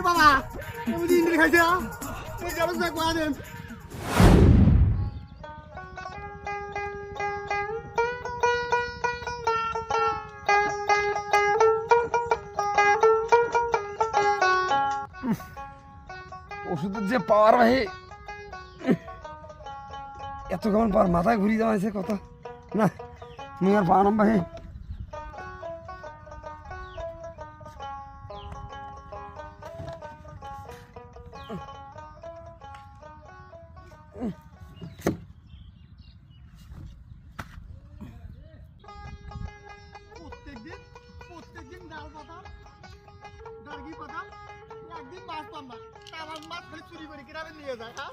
বাবা ওষুধের যে পাওয়ার ভাই এত কেমন পাওয়ার, মাথায় ঘুরিয়ে দেওয়া হয়েছে কত না আর পাওয়ার ভাই প্রত্যেকদিন প্রত্যেকদিন ডাল পাতাম ডালগি পাতাম একদিন মাছ পাম না আমার মাছ খালি চুরি করে গ্রামে নিয়ে যায় হ্যাঁ?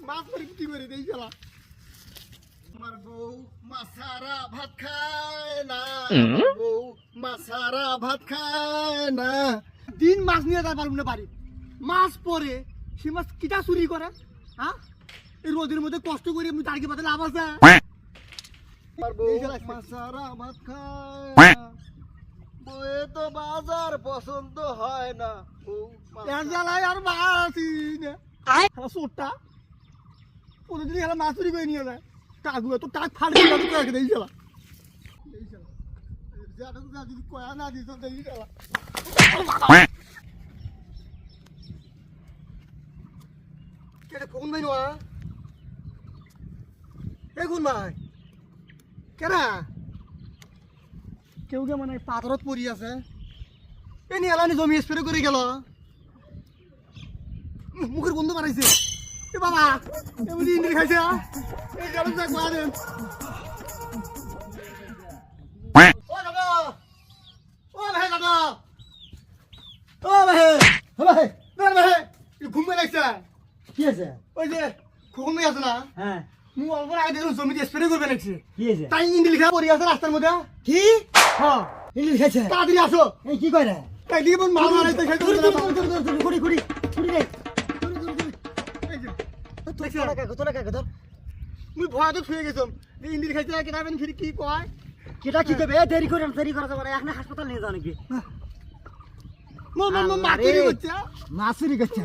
মাছ ধরে কি করে দেই গেলা আমার বউ মাছারা ভাত খায় না। বউ মাছারা ভাত খায় না। দিন মাছ নিয়ে যায় পারব না বাড়ি। মাছ পরে সে মাছ কিটা চুরি করে হ্যাঁ? এই রোদের মধ্যে কষ্ট করে আমি দাঁড়িয়ে পাতে লাভ আছে আমার বউ মাছারা ভাত খায় না। বয়ে তো বাজার পছন্দ হয় না। এর জ্বালায় আর মাছই না। হ্যাঁ সোটটা। প্রতিদিন খেলা মাছ চুরি করে নিয়ে যায়। তো টাক ফাড় দেই কয়া না দেই কেটে এ কোন ভাই কেনা কেউ কে মানে পাথরত পৰি আছে। এই নিয়ালানি জমি স্প্ৰে কৰি গেল। মুখের গন্ধ মারাইছে এ বাবা এমনি ইন্দ্রি খাইছে। এই গেল যা কোয়া দেন। ও দাদা। ও ভাই দাদা। ও ভাই ভাই ভাই ঘুমে লাগছে কি আছে? ওই যে ঘুমে আছে না? হ্যাঁ মু অল্প আগে দেখুন জমিতে স্প্রে করবে লাগছে কি আছে তাই ইন্দ্রি খা আছে রাস্তার মধ্যে কি হ্যাঁ ইংলিশ খাইছে তাড়াতাড়ি আসো এই কি কয় রে তাই দিয়ে মাল মারাইতে খাইতে কুড়ি হবে না। কুড়ি কুড়ি কুড়ি কুড়ি কুড়ি রে এই তোর মুই ইন্দির খাইতে কেনাবেন ফিরি কি কয় কিটা কি করবে দেরি করে দেরি করা যাবে না এখন হাসপাতাল নিয়ে যাও নাকি মো মো মো আল্লাহ মাতুরি রে। করছে মাসুরি করছে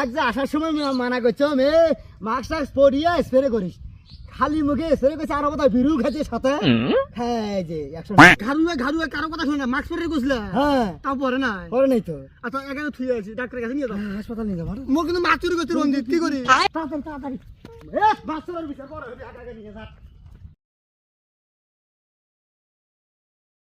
এক যে আসার সময় মানা করছ মে মাস্ক টাস্ক পরিয়া স্প্রে করিস। খালি মুখে স্প্রে করছে আর বোধহয় বিরু খাচ্ছে সাথে। হ্যাঁ যে একশো ঘারুয়া ঘারুয়া কারও কথা শুনে না মাস্ক পরে গেছিলে হ্যাঁ। তাও পরে না করে নাই তো। আচ্ছা এখানে থুয়ে আছি ডাক্তারের কাছে নিয়ে যাও। হ্যাঁ, হাসপাতাল নিয়ে যাব মো কিন্তু মাতুরি করছে রঞ্জিত কি করি? তাড়াতাড়ি তাড়াতাড়ি। এ বাচ্চার বিচার বড় আগে আগে নিয়ে যা।